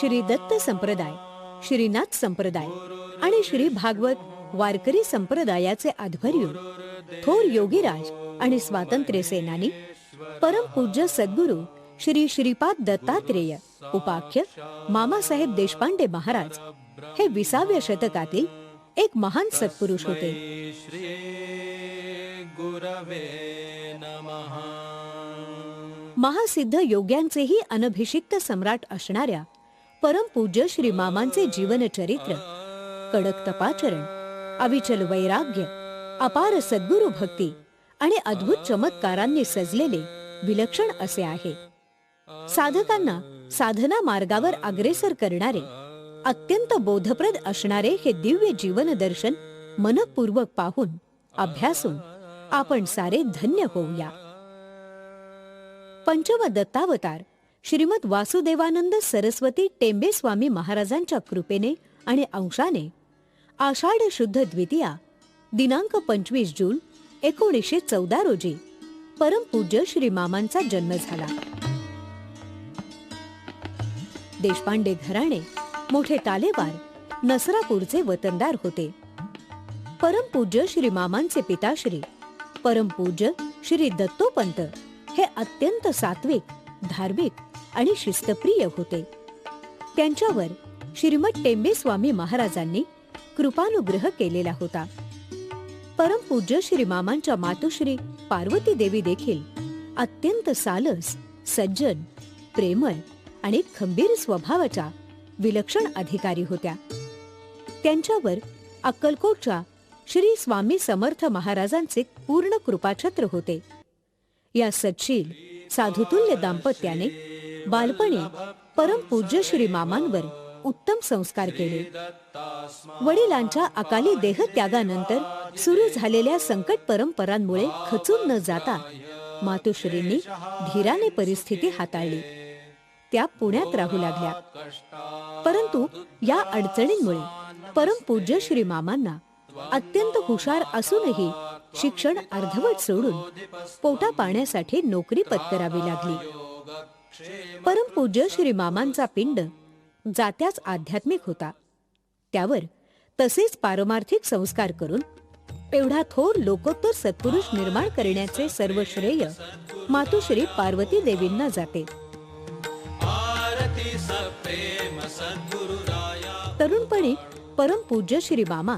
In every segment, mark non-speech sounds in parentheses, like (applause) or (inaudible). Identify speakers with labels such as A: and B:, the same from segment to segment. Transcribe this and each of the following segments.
A: श्री दत्त संप्रदाय श्रीनाथ संप्रदाय आणि श्री भागवत वारकरी संप्रदायाचे आध्वर्य थोर योगीराज आणि स्वातंत्र्य सेनानी परमपूज्य सद्गुरू श्री श्रीपाद दत्तात्रेय उपाख्य मामासाहेब देशपांडे महाराज हे विसाव्या शतकातील एक महान सत्पुरुष होते. महासिद्ध योग्यांचेही अनभिषिक्त सम्राट असणाऱ्या परमपूज्य श्री मामांचे जीवनचरित्र कडक तपाचरण अविचल वैराग्य अपार सद्गुरु भक्ती आणि अद्भुत चमत्कारांनी सजलेले विलक्षण असे आहे. साधकांना साधना मार्गावर अग्रेसर करणारे अत्यंत बोधप्रद असणारे हे दिव्य जीवन दर्शन मनपूर्वक पाहून अभ्यासून आपण सारे धन्य होऊया. पंचम दत्तावतार श्रीमद वासुदेवानंद सरस्वती टेंबे स्वामी महाराजांच्या कृपेने आणि अंशाने आषाढ शुद्ध द्वितीया दिनांक पंचवीस जून एकोणीसशे चौदा रोजी परमपूज्य श्री मामांचा जन्म झाला. देशपांडे घराणे मोठे तालेवार नसरापूरचे वतनदार होते. परमपूज्य श्री मामांचे पिताश्री परमपूज्य श्री दत्तोपंत हे अत्यंत सात्विक धार्मिक आणि शिस्तप्रिय होते. त्यांच्यावर श्रीमद टेंबे स्वामी महाराजांनी कृपानुग्रह केलेला होता. परमपूज्य श्री मामांच्या पार्वती देवी देखील अत्यंत सालस सज्जन प्रेमळ आणि खंबीर स्वभावाच्या विलक्षण अधिकारी होत्या. त्यांच्यावर अक्कलकोटच्या श्री स्वामी समर्थ महाराजांचे पूर्ण कृपाछत्र होते. या सचिल साधुतुल्य दाम्पत्याने बालपणी परमपूज्य श्री मामांवर उत्तम संस्कार केले. वडिलांच्या अकाली देहत्यागानंतर सुरू झालेल्या संकट परंपरांमुळे खचून न जाता मातोश्रींनी धीराने परिस्थिती हाताळली. त्या पुण्यात राहू लागल्या. परंतु या अडचणींमुळे परमपूज्य श्री मामांना अत्यंत हुशार असूनही शिक्षण अर्धवट सोडून पोटा पाण्यासाठी नोकरी पत्करावी लागली. परमपूज्य श्री मामांचा पिंड जात्याच आध्यात्मिक होता. त्यावर तसेच पारमार्थिक संस्कार करून एवढा थोर लोकोत्तर सत्पुरुष निर्माण करण्याचे सर्व श्रेय मातुश्री पार्वती देवींना जाते. तरुणपणी परमपूज्य श्री मामा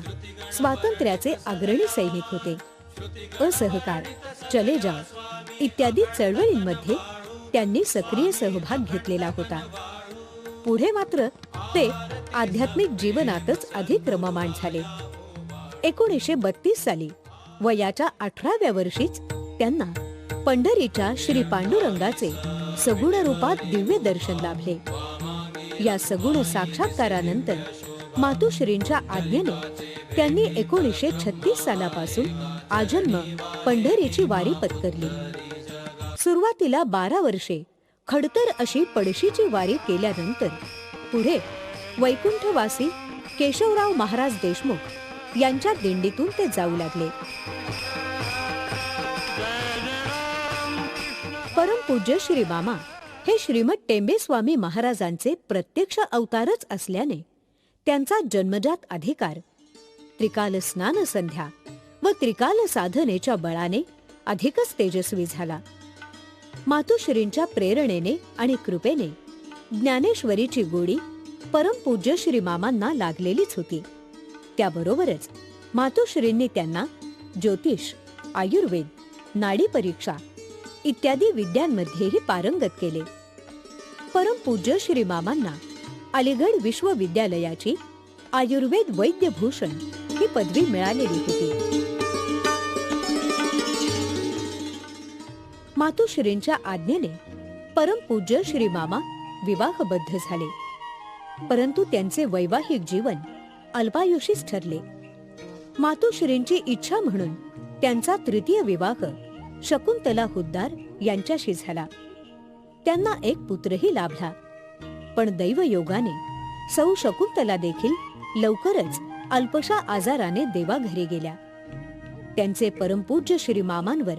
A: स्वातंत्र्याचे अग्रणी सैनिक होते. असहकार चले जाव इत्यादी चळवळींमध्ये त्यांनी सक्रिय सहभाग घेतलेला होता. पुढे मात्र ते आध्यात्मिक जीवनातच अधिक रममाण झाले. एकोणीसशे बत्तीस साली वयाच्या अठराव्या वर्षीच त्यांना पंढरीच्या श्री पांडुरंगाचे सगुण रूपात दिव्य दर्शन लाभले. या सगुण साक्षात्कारानंतर मातुश्रींच्या आज्ञेने त्यांनी एकोणीसशे छत्तीस सालापासून आजन्म पंढरीची वारी पत्करली. सुरुवातीला बारा वर्षे खडतर अशी पडशीची वारी केल्यानंतर पुढे वैकुंठवासी केशवराव महाराज देशमुख यांच्या दिंडीतून ते जाऊ लागले. परमपूज्य श्री मामा हे श्रीमद टेंबेस्वामी महाराजांचे प्रत्यक्ष अवतारच असल्याने त्यांचा जन्मजात अधिकार त्रिकाल स्नान संध्या व त्रिकाल साधनेच्या बळाने अधिकच तेजस्वी झाला. मातोश्रींच्या प्रेरणेने आणि कृपेने ज्ञानेश्वरीची गोडी परमपूज्य श्री मामांना लागलेलीच होती. त्याबरोबरच मातोश्रींनी त्यांना ज्योतिष आयुर्वेद नाडी परीक्षा इत्यादी विद्यांमध्येही पारंगत केले. परमपूज्य श्री मामांना अलीगड विश्वविद्यालयाची आयुर्वेद वैद्यभूषण ही पदवी मिळालेली होती. मातोश्रींच्या आज्ञेने परमपूज्य श्री मामा विवाहबद्ध झाले. परंतु त्यांचे वैवाहिक जीवन अल्पायुषीच ठरले. मातोश्रींची इच्छा म्हणून त्यांचा तृतीय विवाह शकुंतला हुद्दार यांच्याशी झाला. त्यांना एक पुत्रही लाभला. पण दैवयोगाने सौ शकुंतला देखील लवकरच अल्पशा आजाराने देवाघरी गेल्या. त्यांचे परमपूज्य श्री मामांवर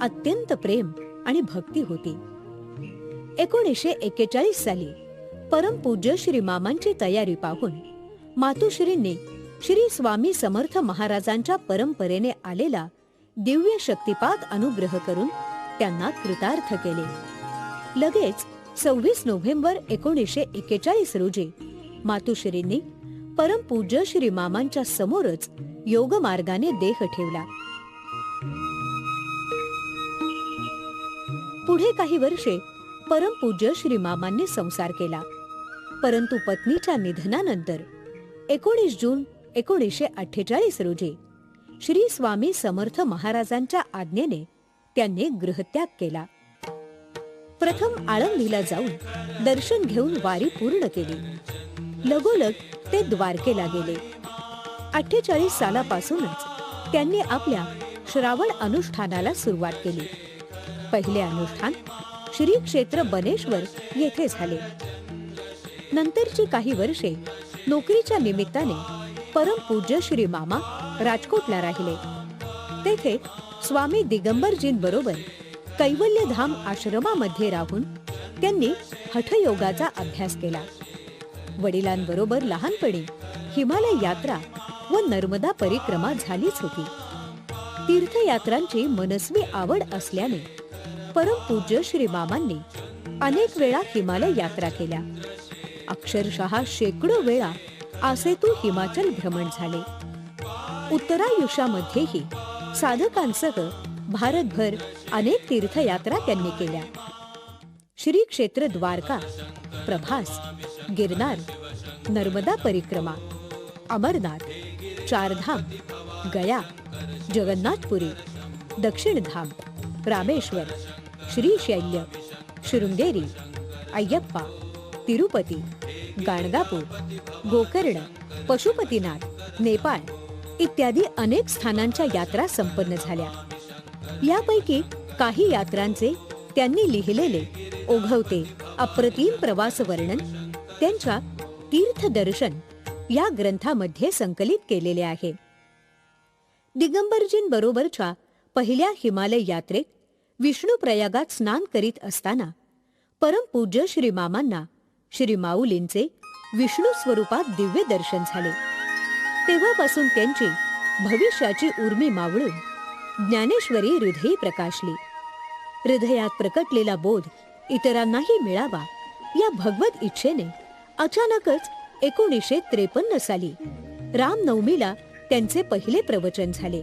A: अत्यंत प्रेम आणि भक्ती होती. एकोणीसशे एक्केचाळीस साली परमपूज्य श्री मामांची तयारी पाहून मातुश्रींनी श्री स्वामी समर्थ महाराजांच्या परंपरेने आलेला दिव्य शक्तिपात अनुग्रह करून त्यांना कृतार्थ केले. लगेच सव्वीस नोव्हेंबर एकोणीसशे एक्केचाळीस रोजी मातुश्रींनी परमपूज्य श्री मामांच्या समोरच योग मार्गाने देह ठेवला. पुढे काही वर्षे परमपूज्य श्री मामांनी संसार केला. परंतु पत्नीच्या निधनानंतर एकोणीस जून एकोणीसशे अठ्ठेचाळीस रोजी श्री स्वामी समर्थ महाराजांच्या आज्ञेने त्यांनी गृहत्याग केला. प्रथम आळंदीला जाऊन दर्शन घेऊन वारी पूर्ण केली. लगोलग ते द्वारकेला गेले. अठ्ठेचाळीस सालापासूनच त्यांनी आपल्या श्रावण अनुष्ठानाला सुरुवात केली. पहिले अनुष्ठान श्री क्षेत्र बनेश्वर येथे झाले. नंतरची काही वर्षे नोकरीच्या निमित्ताने परमपूज्य श्री मामा राजकोटला राहिले. तेथे स्वामी दिगंबरजींबरोबर कैवल्यधाम आश्रमामध्ये राहून त्यांनी हठयोगाचा अभ्यास केला. वडिलांबरोबर लहानपणी हिमालय यात्रा व नर्मदा परिक्रमा झालीच होती. तीर्थयात्रांची मनस्वी आवड असल्याने परमपूज्य श्री मामांनी अनेक वेळा हिमालय यात्रा केल्या. अक्षरशः शेकडो वेळा आसेतू हिमाचल भ्रमण झाले. उत्तरायुष्यामध्येही साधकांसह भारतभर अनेक तीर्थयात्रा त्यांनी केल्या. श्री क्षेत्र द्वारका प्रभास गिरनार नर्मदा परिक्रमा अमरनाथ चारधाम गया जगन्नाथपुरी दक्षिणधाम रामेश्वर श्रीशैल्य शृंगेरी अय्यप्पा तिरुपती गाणगापूर गोकर्ण पशुपतीनाथ नेपाळ इत्यादी अनेक स्थानांच्या यात्रा संपन्न झाल्या. यापैकी काही यात्रांचे त्यांनी लिहिलेले ओघवते अप्रतिम प्रवास वर्णन त्यांच्या तीर्थदर्शन या ग्रंथामध्ये संकलित केलेले आहे. दिगंबरजींबरोबरच्या पहिल्या हिमालय यात्रेत विष्णुप्रयागात स्नान करीत असताना परमपूज्य श्री मामांना श्री माऊलींचे विष्णू स्वरूपात दिव्य दर्शन झाले. तेव्हापासून त्यांची भविष्याची उर्मी मावळून ज्ञानेश्वरी हृदयी प्रकाशली. हृदयात प्रकटलेला बोध इतरांनाही मिळावा या भगवत इच्छेने अचानकच एकोणीसशे त्रेपन्न साली रामनवमीला त्यांचे पहिले प्रवचन झाले.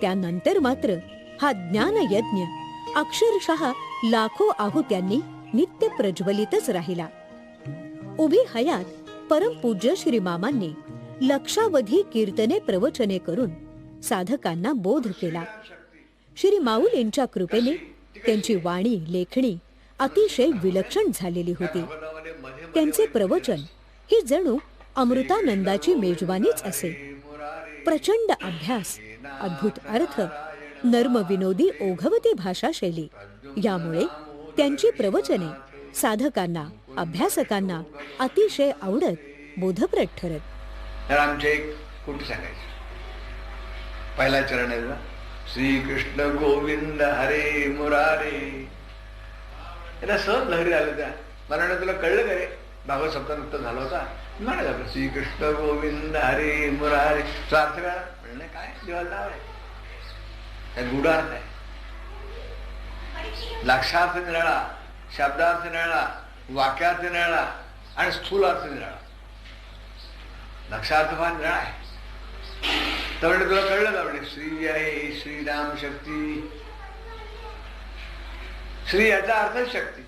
A: त्यानंतर मात्र हा ज्ञान यज्ञ अक्षरशः लाखो आहुत्यांनी नित्य प्रज्वलितच राहिला. उभी हयात परमपूज्य श्री मामांनी लक्षावधी कीर्तने प्रवचने करून साधकांना बोध केला. श्री माऊलींच्या कृपेने त्यांची वाणी लेखणी अतिशय विलक्षण झालेली होती. त्यांचे प्रवचन ही जणू अमृतानंदाची मेजवानीच असे. प्रचंड अभ्यास अद्भुत अर्थ नर्म विनोदी ओघवती भाषा शैली यामुळे त्यांची प्रवचने साधकांना अभ्यासकांना अतिशय आवडत बोधप्रद ठरत.
B: तर आमचे एक कुठे सांगायचं? पहिला चरण आहे ना श्रीकृष्ण गोविंद हरे मुरारे. याला सहज लहरी आलं त्या. मला म्हणलं तुला कळलं का रे? भागवत सप्ताह नुकतं झाला होता. म्हणाल आपलं श्रीकृष्ण गोविंद हरे मुरारे. स्वार्थ काय म्हणलं काय? देवाला नाव आहे. त्यात गुढार्थ आहे लक्षार्थ निराळा शब्दार्थ निराळा वाक्यार्थ निराळा आणि स्थूल अर्थ निराळा लक्षार्थ फार निराळा आहे तर म्हणजे तुला कळलं का म्हणजे श्री आहे श्रीराम शक्ती। श्री याचा अर्थ शक्ती।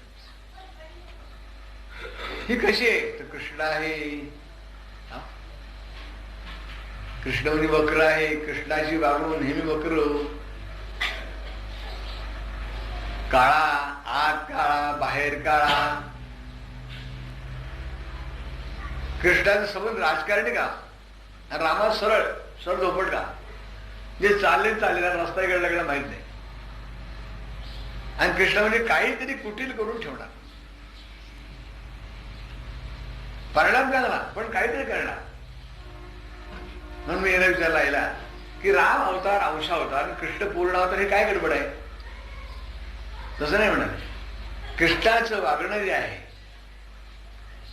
B: ही कशी आहे? तर कृष्ण आहे। कृष्णवनी वक्र आहे. कृष्णाची वागणूक नेहमी वक्र. काळा आत काळा बाहेर काळा. कृष्णाचं संबंध राजकारणी का? रामा सरळ सरळ झोपट का? जे चालले चालले रस्ता इकडे लागला माहीत नाही. आणि कृष्ण म्हणजे काहीतरी कुटील करून ठेवणार. परिणाम करणार पण काहीतरी करणार. म्हणून मी याला विचारला याला की राम अवतार अंश अवतार कृष्ण पूर्ण अवतार हे काय गडबड आहे? तसं नाही म्हणाले. कृष्णाचं वागणं जे आहे.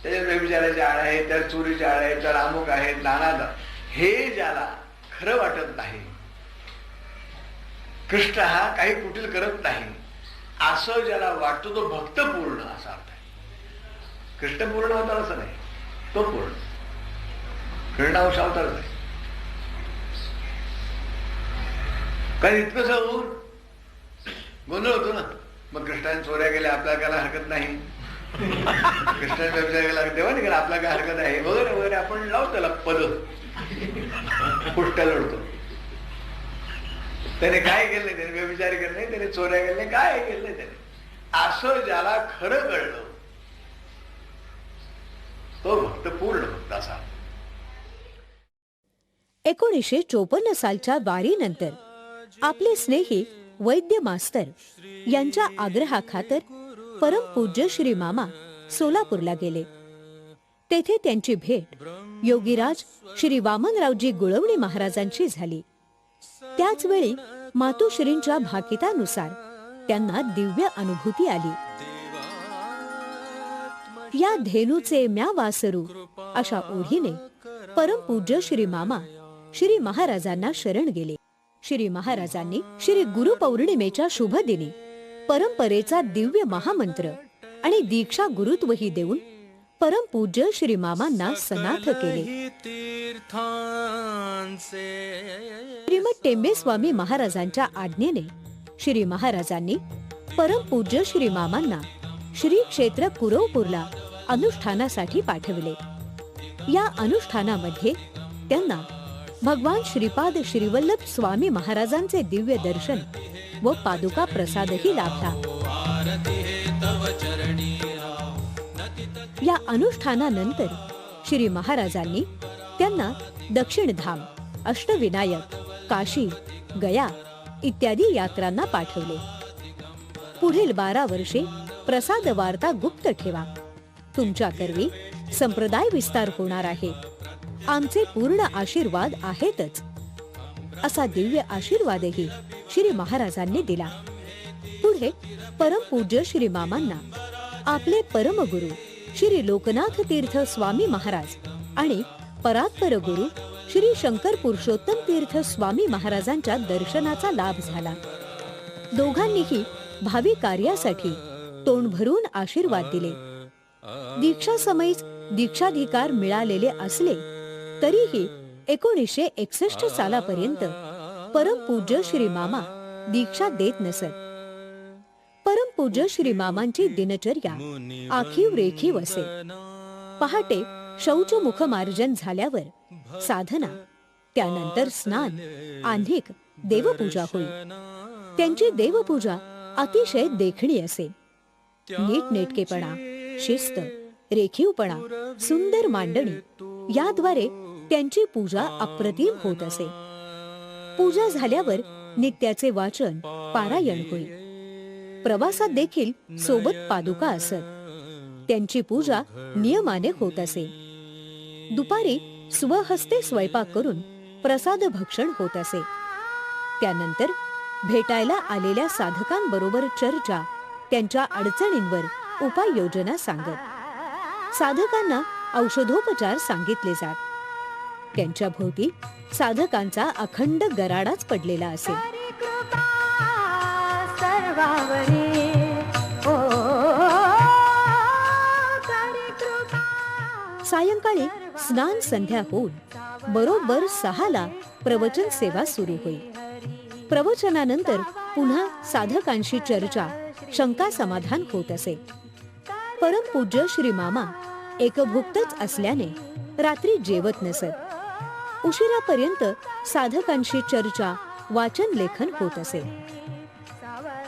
B: त्याच्यात व्यभिचाराचे आळ आहे त्यात चोरीचे आळ आहे त्या अमुक आहे नाना हे ज्याला खरं वाटत नाही कृष्ण हा काही कुटील करत नाही. असं ज्याला वाटतो तो भक्त पूर्ण असा अर्थ आहे. कृष्ण पूर्ण होता असं नाही. तो पूर्ण. कृष्णांश अवतारच आहे. कारण इतकं होऊन गोंधळ होतो ना. मग कृष्णाने चोऱ्या गेल्या आपल्याला करायला हरकत नाही. (laughs) कृष्णाने व्यवसाय केला देवाने केला आपला काय हरकत आहे वगैरे वगैरे आपण लावतो त्याला पद. पुष्ट लढतो. त्याने काय केलं नाही? त्याने व्यभिचार केला नाही त्याने चोऱ्या नाही काय केलं नाही त्याने? असं ज्याला खरं कळलं तो भक्त पूर्ण भक्त असा.
A: एकोणीसशे चोपन्न सालच्या वारीनंतर आपले स्नेही वैद्य मास्तर यांच्या आग्रहाखातर परमपूज्य श्री मामा सोलापूरला गेले. तेथे त्यांची भेट योगीराज श्री वामनरावजी गुळवणी महाराजांची झाली. त्याच वेळी मातोश्रींच्या भाकितानुसार त्यांना दिव्य अनुभूती आली. या धेनूचे म्या वासरू अशा ओढीने परमपूज्य श्री मामा श्री महाराजांना शरण गेले. श्री महाराजांनी श्री गुरुपौर्णिमेच्या शुभ दिनी परंपरेचा दिव्य महामंत्र आणि दीक्षा गुरुत्वही देऊन परमपूज्य श्री मामांना सनाथ केले. श्रीमद टेंबे स्वामी महाराजांच्या आज्ञेने श्री महाराजांनी परमपूज्य श्री मामांना श्री क्षेत्र कुरवपूरला अनुष्ठानासाठी पाठविले. या अनुष्ठानामध्ये त्यांना भगवान श्रीपाद श्रीवल्लभ स्वामी महाराजांचे दिव्य दर्शन व पादुका प्रसादही लाभला. या अनुष्ठानानंतर श्री महाराजांनी त्यांना दक्षिणधाम अष्टविनायक काशी गया इत्यादी यात्रांना पाठवले. पुढील बारा वर्षे प्रसाद वार्ता गुप्त ठेवा. तुमच्या कर्वी संप्रदाय विस्तार होणार आहे. आमचे पूर्ण आशीर्वाद आहेतच. असा दिव्य आशीर्वादही श्री महाराजांनी दिला. पुढे परमपूज्य श्री मामांना आपले परमगुरु श्री लोकनाथ तीर्थ स्वामी महाराज आणि परात्पर गुरु श्री शंकर पुरुषोत्तम तीर्थ स्वामी महाराजांच्या दर्शनाचा लाभ झाला. दोघांनीही भावी कार्यासाठी तोंड भरून आशीर्वाद दिले. दीक्षा समयीच दीक्षाधिकार मिळालेले असले तरीही एकोणीसशे एकसष्ट सालापर्यंत परमपूज्य श्री मामा दीक्षा देत नसत. परमपूज्य श्री मामांची दिनचर्या आखीव रेखीव असे पहाटे शौच मुखमार्जन झाल्यावर साधना त्यानंतर स्नान आन्हिक देवपूजा होई. त्यांची देवपूजा अतिशय देखणी असे. नीटनेटकेपणा शिस्त रेखीवपणा सुंदर मांडणी याद्वारे त्यांची पूजा अप्रतिम होत असे. पूजा झाल्यावर नित्याचे वाचन पारायण होईल. प्रवासात देखील सोबत पादुका असत. त्यांची पूजा नियमाने होत असे. दुपारी स्वहस्ते स्वयंपाक करून प्रसाद भक्षण होत असे. त्यानंतर भेटायला आलेल्या साधकांबरोबर चर्चा त्यांच्या अडचणींवर उपाययोजना सांगत. साधकांना औषधोपचार सांगितले जात. त्यांच्या भोवती साधकांचा अखंड गराडाच पडलेला असे सायंकाळी स्नान संध्या होऊन बरोबर सहाला प्रवचन सेवा सुरू होईल. प्रवचनानंतर पुन्हा साधकांशी चर्चा शंका समाधान होत असे. परमपूज्य श्री मामा एकभुक्तच असल्याने रात्री जेवत नसत. उशिरापर्यंत साधकांशी चर्चा वाचन लेखन होत असे.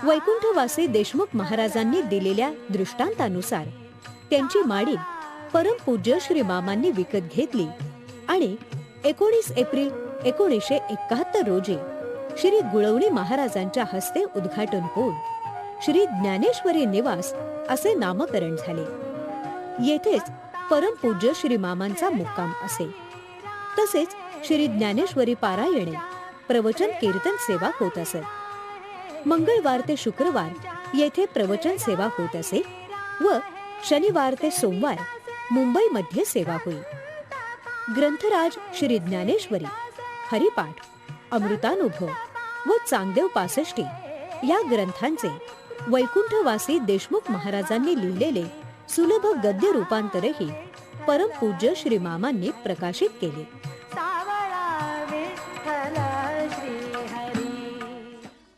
A: वैकुंठवासी देशमुख महाराजांनी दिलेल्या दृष्टांतानुसार त्यांची माडी परमपूज्य श्री मामांनी विकत घेतली आणि एकोणीस एप्रिल एकोणीसशे एकाहत्तर रोजी श्री गुळवणी महाराजांच्या हस्ते उद्घाटन होऊन श्री ज्ञानेश्वरी निवास असे नामकरण झाले. येथेच परमपूज्य श्री मामांचा मुक्काम असे. तसेच श्री ज्ञानेश्वरी पारायणे प्रवचन कीर्तन सेवा होत असत मंगळवार ते शुक्रवार येथे प्रवचन सेवा होत असे व शनिवार ते सोमवार मुंबईमध्ये सेवा होईल. ग्रंथराज श्री ज्ञानेश्वरी हरिपाठ अमृतानुभव व चांगदेव पासष्टी या ग्रंथांचे वैकुंठवासी देशमुख महाराजांनी लिहिलेले सुलभ गद्य रूपांतरही परमपूज्य श्री मामांनी प्रकाशित केले.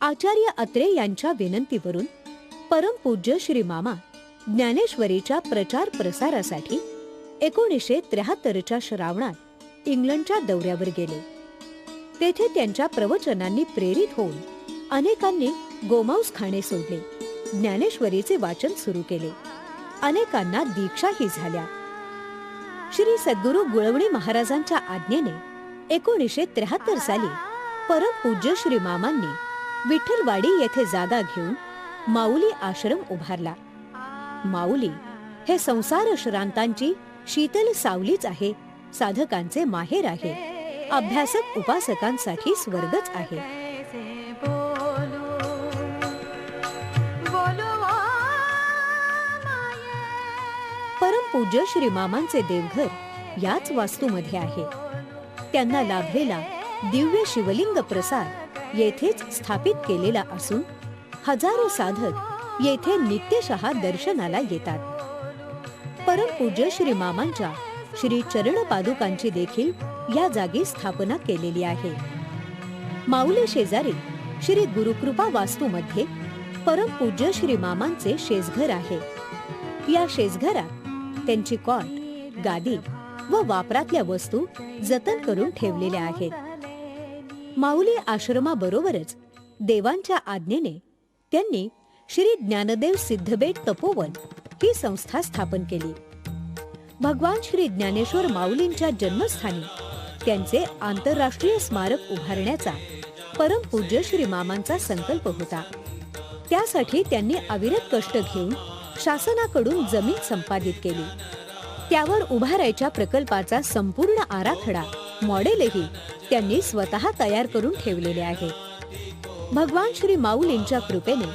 A: आचार्य अत्रे यांच्या विनंतीवरून परमपूज्य श्री मामा ज्ञानेश्वरीच्या प्रचार प्रसारासाठी एकोणीसशे त्र्याहत्तरच्या श्रावणात इंग्लंडच्या दौऱ्यावर गेले. तेथे त्यांच्या प्रवचनांनी प्रेरित होऊन अनेकांनी गोमांस खाणे सोडले. ज्ञानेश्वरीचे वाचन सुरू केले. अनेकांना दीक्षाही झाल्या. श्री सद्गुरू गुळवणी महाराजांच्या आज्ञेने एकोणीसशे त्र्याहत्तर साली परमपूज्य श्री मामांनी विठ्ठलवाडी येथे जागा घेऊन माऊली आश्रम उभारला. माऊली हे संसार श्रांतांची शीतल सावलीच आहे. साधकांचे माहेर आहे. अभ्यासक उपासकांसाठी स्वर्गच आहे. परमपूज्य श्री मामांचे देवघर याच वास्तूमध्ये आहे. त्यांना लाभलेला दिव्य शिवलिंग प्रसाद येथेच स्थापित केलेला असून हजारो साधक येथे नित्यशः दर्शनाला येतात. परमपूज्य श्री मामांच्या श्री चरण पादुकांची देखील या जागी स्थापना केलेली आहे. माऊली शेजारी श्री गुरुकृपा वास्तूमध्ये परमपूज्य श्री मामांचे शेजघर आहे. या शेजघरात त्यांची कॉट गादी व वापरातल्या वस्तू जतन करून ठेवलेल्या आहेत. माऊली आश्रमाबरोबरच देवांच्या आज्ञेने त्यांनी श्री ज्ञानदेव सिद्धबेट तपोवन ही संस्था स्थापन केली. भगवान श्री ज्ञानेश्वर माऊलींच्या जन्मस्थानी त्यांचे आंतरराष्ट्रीय स्मारक उभारण्याचा परमपूज्य श्री मामांचा संकल्प होता. त्यासाठी त्यांनी अविरत कष्ट घेऊन शासनाकडून जमीन संपादित केली. त्यावर उभारायच्या प्रकल्पाचा संपूर्ण आराखडा मॉडेलही त्यांनी स्वतः तयार करून ठेवलेले आहे. भगवान श्री माऊलींच्या कृपेने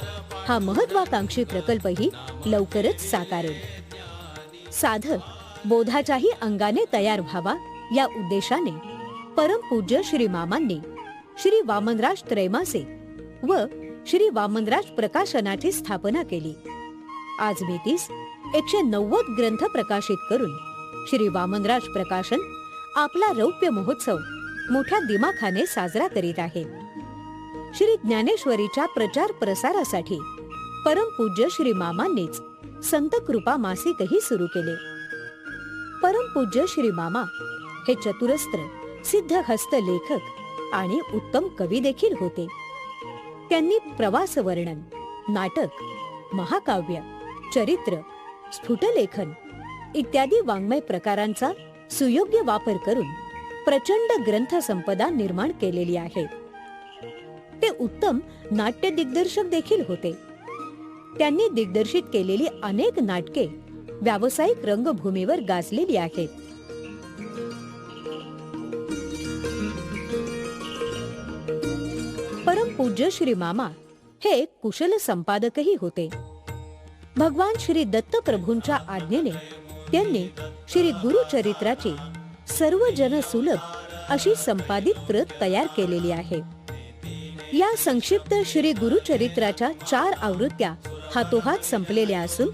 A: हा महत्वाकांक्षी प्रकल्पही लवकरच साकारेल. साधक बोधाच्याही अंगाने तयार व्हावा या उद्देशाने परमपूज्य श्री मामांनी श्री वामनराज त्रैमासे व श्री वामनराज प्रकाशनाची स्थापना केली. आज भीतीस एकशे नव्वद ग्रंथ प्रकाशित करून श्री वामनराज प्रकाशन आपला रौप्य महोत्सव मोठ्या दिमाखाने साजरा करीत आहे. श्री ज्ञानेश्वरीच्या प्रचार प्रसारासाठी परमपूज्य श्री मामांनीच संत कृपा मासिकही सुरू केले. परमपूज्य श्री मामा हे चतुरस्त्र सिद्ध हस्त लेखक आणि उत्तम कवी देखील होते. त्यांनी प्रवास वर्णन नाटक महाकाव्य चरित्र स्फुटलेखन इत्यादी वाङ्मय प्रकारांचा सुयोग्य वापर करून प्रचंड ग्रंथ संपदा निर्माण केलेली आहे. ते उत्तम नाट्य दिग्दर्शक देखील होते. त्यांनी दिग्दर्शित केलेली अनेक नाटके व्यावसायिक रंगभूमीवर गाजलेली आहेत. परमपूज्य श्री मामा हे एक कुशल संपादकही होते. भगवान श्री दत्त प्रभूंच्या आज्ञेने त्यांनी श्री गुरुचरित्राची सर्व जन सुलभ अशी संपादित प्रत तयार केलेली आहे. या संक्षिप्त श्री गुरुचरित्राच्या चार आवृत्त्या हातोहात संपलेल्या असून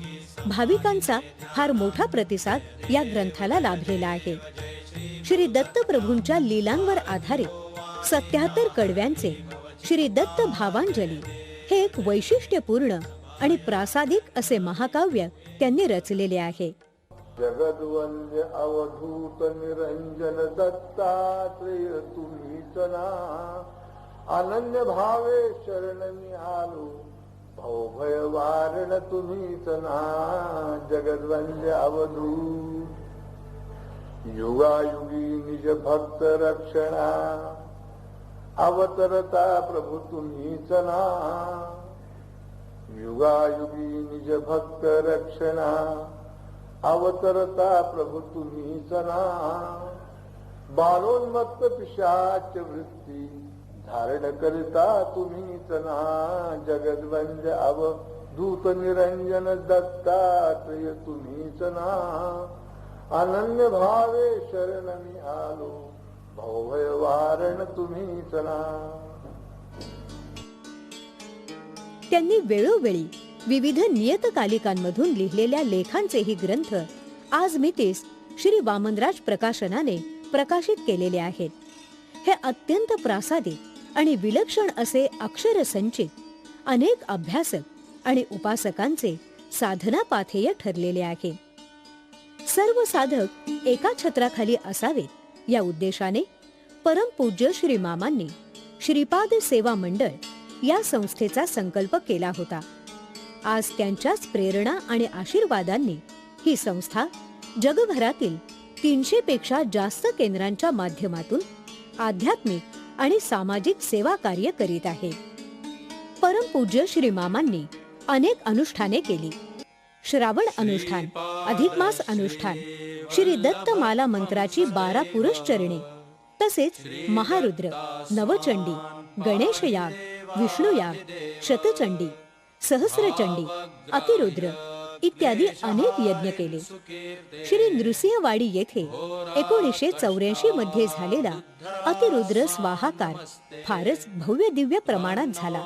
A: भाविकांचा फार मोठा प्रतिसाद या ग्रंथाला लाभलेला आहे. श्री दत्त प्रभूंच्या लीलांवर आधारित सत्याहत्तर कडव्यांचे श्री दत्त भावांजली हे एक वैशिष्ट्यपूर्ण आणि प्रासादिक असे महाकाव्य त्यांनी रचलेले आहे.
C: जगद्वंद्य अवधूत निरंजन दत्तात्रेय तुम्ही ना अनन्य भावे शरण मी आलो भवभय वारण तुम्ही ना जगद्वंद्य अवधूत। युगायुगी निज भक्त रक्षणा अवतरता प्रभु तुम्ही ना युगायुगी निज भक्त रक्षणा अवतरता प्रभु तुम्हीच सना बालोन्मत्त पिशाच वृत्ती धारण करिता तुम्हीच सना जगदवंज अव दूत निरंजन दत्तात्रय तुम्हीच सना अनन्य भावे शरण मी आलो. भवभय वारण तुम्ही सना
A: त्यांनी वेळोवेळी विविध नियतकालिकांमधून लिहिलेल्या लेखांचेही ग्रंथ आज मितीस श्री वामनराज प्रकाशनाने प्रकाशित केलेले आहेत. हे अत्यंत प्रासादिक आणि विलक्षण असे अक्षरसंचित अनेक अभ्यासक आणि उपासकांचे साधना पाथेय ठरलेले आहे. सर्व साधक एका छत्राखाली असावेत या उद्देशाने परमपूज्य श्री मामांनी श्रीपाद सेवा मंडळ या संस्थेचा संकल्प केला होता. आज त्यांच्याच प्रेरणा आणि आशीर्वादांनी ही संस्था जगभरातील तीनशे पेक्षा जास्त केंद्रांच्या माध्यमातून आध्यात्मिक आणि सामाजिक सेवा कार्य करीत आहे. परमपूज्य श्री मामांनी अनेक अनुष्ठाने केली. श्रावण अनुष्ठान अधिक मास अनुष्ठान श्री दत्त माला मंत्राची बारा पुरुषचरणे तसेच महारुद्र नवचंडी गणेश याग विष्णू याग शतचंडी सहस्रचंडी अतिरुद्र इत्यादी अनेक यज्ञ केले. श्री नृसिंहवाडी येथे एकोणीसशे चौऱ्याऐंशी मध्ये झालेला अतिरुद्र स्वाहाकार फारच भव्य दिव्य प्रमाणात झाला.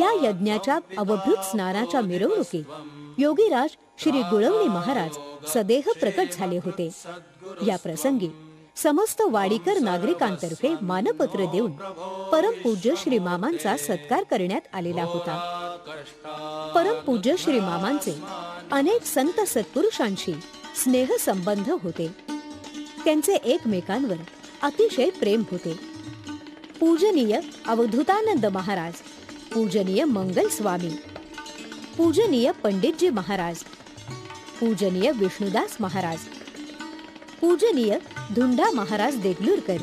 A: या यज्ञाच्या अवभृत स्नानाच्या मिरवणुकीत योगीराज श्री गुळवणी महाराज सदेह प्रकट झाले होते. या प्रसंगी समस्त वाडीकर नागरिकांतर्फे मानपत्र देऊन परमपूज्य श्री मामांचा सत्कार करण्यात आलेला होता. परमपूज्य श्री मामांचे अनेक संत सत्पुरुषांशी स्नेह संबंध होते. त्यांचे एकमेकांवर अतिशय प्रेम होते. पूजनीय अवधूतानंद महाराज पूजनीय मंगल स्वामी पूजनीय पंडितजी महाराज पूजनीय विष्णुदास महाराज पूजनीय धुंडा महाराज देगलूरकर.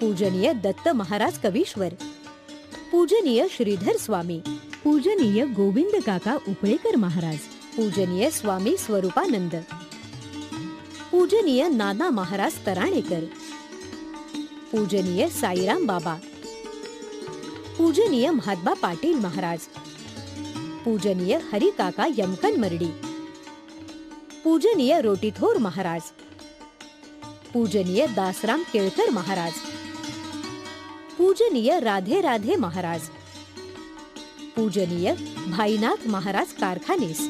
A: पूजनीय दत्त महाराज कवीश्वर. पूजनीय श्रीधर स्वामी. पूजनीय गोविंद काका उपळेकर महाराज. पूजनीय स्वामी स्वरूपानंद. पूजनीय नाना महाराज तराणेकर. पूजनीय साईराम बाबा. पूजनीय महात्मा पाटील महाराज. पूजनीय हरिकाका यमकन मरडी पूजनीय रोटीथोर महाराज. पूजनीय दासराम केळकर महाराज. पूजनीय राधे राधे महाराज. पूजनीय भाईनाथ महाराज कारखानेस.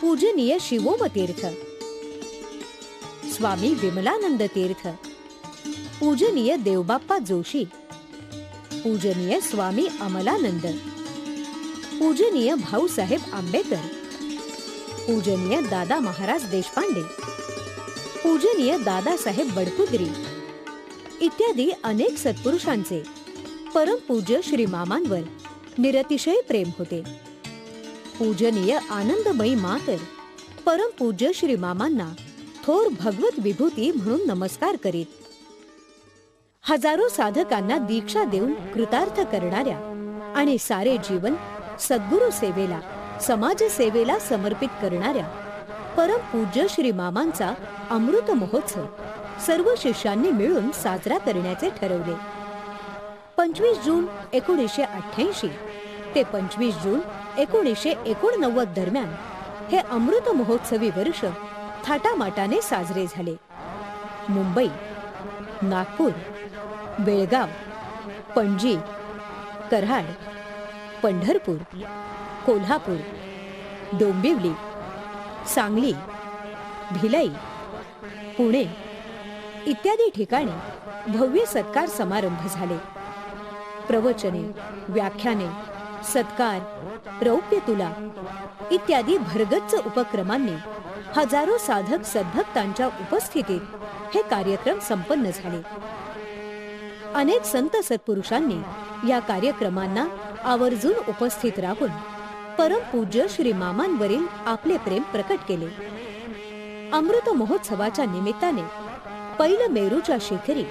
A: पूजनीय शिवोम तीर्थ. स्वामी विमलानंद तीर्थ. पूजनीय देवबाप्पा जोशी. पूजनीय स्वामी अमलानंद. पूजनीय भाऊसाहेब आंबेकर पूजनीय दादा महाराज देशपांडे. पूजनीय दादासाहेब बडकुद्री इत्यादी अनेक सत्पुरुषांचे परमपूज्य श्री मामांवर निरतिशय प्रेम होते. पूजनीय आनंदमयी मातर परमपूज्य श्री मामांना थोर भगवत विभूती म्हणून नमस्कार करीत हजारो साधकांना दीक्षा देऊन कृतार्थ करणाऱ्या आणि सारे जीवन सद्गुरु सेवेला समाज सेवेला समर्पित करणाऱ्या परमपूज्य श्री मामांचा अमृत महोत्सव सर्व शिष्यांनी मिळून साजरा करण्याचे ठरवले. पंचवीस जून एकोणीसशे अठ्ठ्याऐंशी ते पंचवीस जून एकोणीसशे एकोणनव्वद दरम्यान हे अमृत महोत्सवी वर्ष थाटामाटाने साजरे झाले. मुंबई नागपूर बेळगाव पणजी कराड पंढरपूर कोल्हापूर डोंबिवली सांगली भिलाई पुणे इत्यादी ठिकाणी भव्य सत्कार समारंभ झाले. प्रवचने व्याख्याने सत्कार रौप्य तुला इत्यादी भरगच्च उपक्रमांनी हजारो साधक सद्भक्तांच्या उपस्थितीत हे कार्यक्रम संपन्न झाले. अनेक संत सत्पुरुषांनी या कार्यक्रमांना आवर्जून उपस्थित राहून परमपूज्य श्री मामांवरील आपले प्रेम प्रकट केले. अमृत महोत्सवाच्या निमित्ताने पैल मेरूच्या शिखरी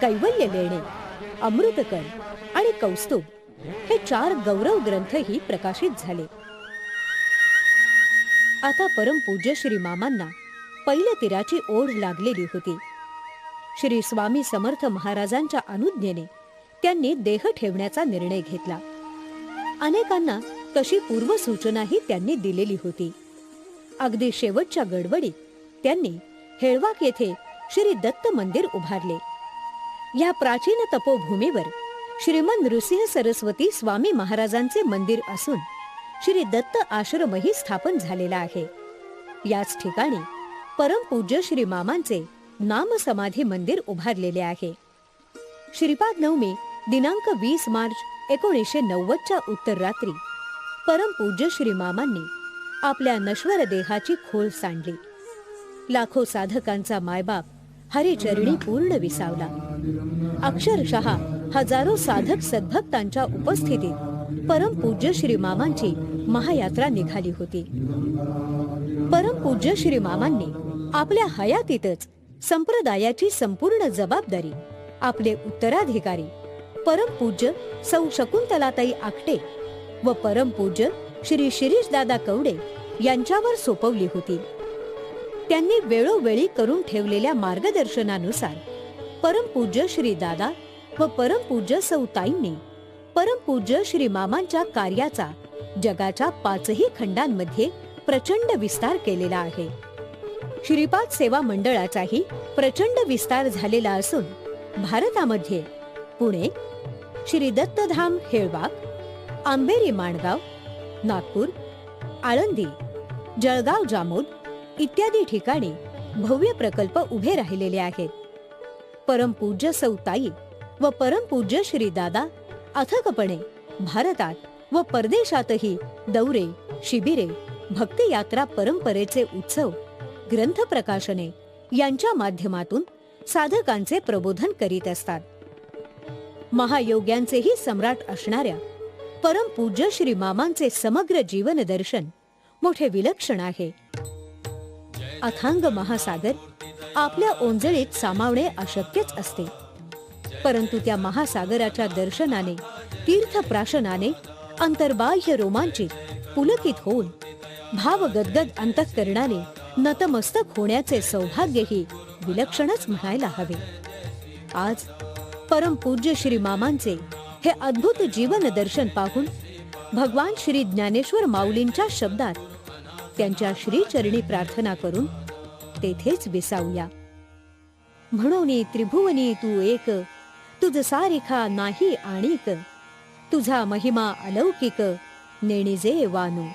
A: कैवल्य लेणे अमृतकण आणि कौस्तुभ हे चार गौरव ग्रंथही प्रकाशित झाले. आता परमपूज्य श्री मामांना पैल तीराची ओढ लागलेली होती. श्री स्वामी समर्थ महाराजांच्या अनुज्ञेने त्यांनी देह ठेवण्याचा निर्णय घेतला. अनेकांना तशी पूर्वसूचनाही त्यांनी दिलेली होती. अगदी शेवटच्या गडबडीत त्यांनी हेळवाक येथे श्री दत्त मंदिर उभारले. या प्राचीन तपोभूमीवर श्रीमन नृसिंह सरस्वती स्वामी महाराजांचे मंदिर असून श्री दत्त आश्रमही स्थापन झालेला आहे. याच ठिकाणी परमपूज्य श्री मामांचे नामसमाधी मंदिर उभारलेले आहे. श्रीपाद नवमी दिनांक वीस मार्च एकोणीसशे नव्वदच्या उत्तर रात्री परमपूज्य श्री मामांनी आपल्या नश्वर देहाची खोल सांडली. लाखो साधकांचा मायबाप हरिचरणी पूर्ण विसावला. अक्षरशः हजारो साधक सद्भक्तांच्या उपस्थितीत परमपूज्य श्री मामांची महायात्रा निघाली होती. परमपूज्य श्री मामांनी आपल्या हयातीतच संप्रदायाची संपूर्ण जबाबदारी आपले उत्तराधिकारी परमपूज्य सौ शकुंतलाताई आकटे व परमपूज्य श्री शिरीषदादा कवडे यांच्यावर सोपवली होती. त्यांनी वेळोवेळी करून ठेवलेल्या मार्गदर्शनानुसार परमपूज्य श्री दादा व परमपूज्य सौताईंनी परमपूज्य श्री मामांच्या कार्याचा जगाच्या पाचही खंडांमध्ये प्रचंड विस्तार केलेला आहे. श्रीपाद सेवा मंडळाचाही प्रचंड विस्तार झालेला असून भारतामध्ये पुणे श्री दत्तधाम हेळबाग आंबेरी माणगाव नागपूर आळंदी जळगाव जामोद इत्यादी ठिकाणी भव्य प्रकल्प उभे राहिलेले आहेत. परमपूज्य सौताई व परमपूज्य श्री दादा अथकपणे भारतात व परदेशातही दौरे शिबिरे भक्तियात्रा परंपरेचे उत्सव ग्रंथ प्रकाशने यांच्या माध्यमातून साधकांचे प्रबोधन करीत असतात. महायोग्यांचेही सम्राट असणाऱ्या परमपूज्य श्री मामांचे समग्र जीवन दर्शन मोठे विलक्षण आहे. अथांग महासागर आपल्या ओंजळीत सामावणे अशक्यच असते. परंतु त्या महासागराच्या दर्शनाने तीर्थप्राशनाने अंतर्बाह्य रोमांचित पुलकित होऊन भाव गदगद अंतःकरणाने नतमस्तक होण्याचे सौभाग्यही विलक्षणच म्हणायला हवे. आज परमपूज्य श्री मामांचे हे अद्भुत जीवन दर्शन पाहून भगवान श्री ज्ञानेश्वर माऊलींच्या शब्दात त्यांच्या श्रीचरणी प्रार्थना करून तेथेच विसावूया. म्हणून त्रिभुवनी तू एक तुझ सारिखा नाही आणिक तुझा महिमा अलौकिक नेणिजे वानू.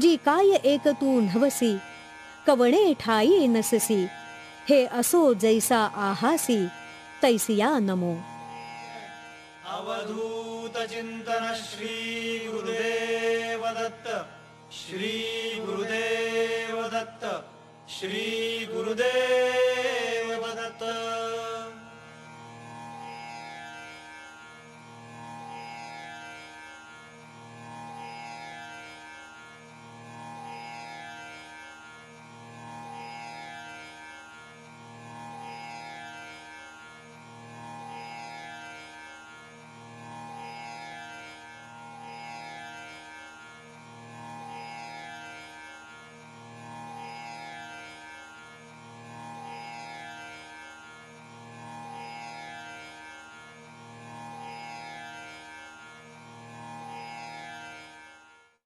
A: जी काय एक तू नवसी कवणे ठाई नससी हे असो जैसा आहासी तैसिया नमो.
D: अवधूतचिन्तन श्रीगुरुदेवदत्त श्रीगुरुदेवदत्त। श्रीगुरुदेव।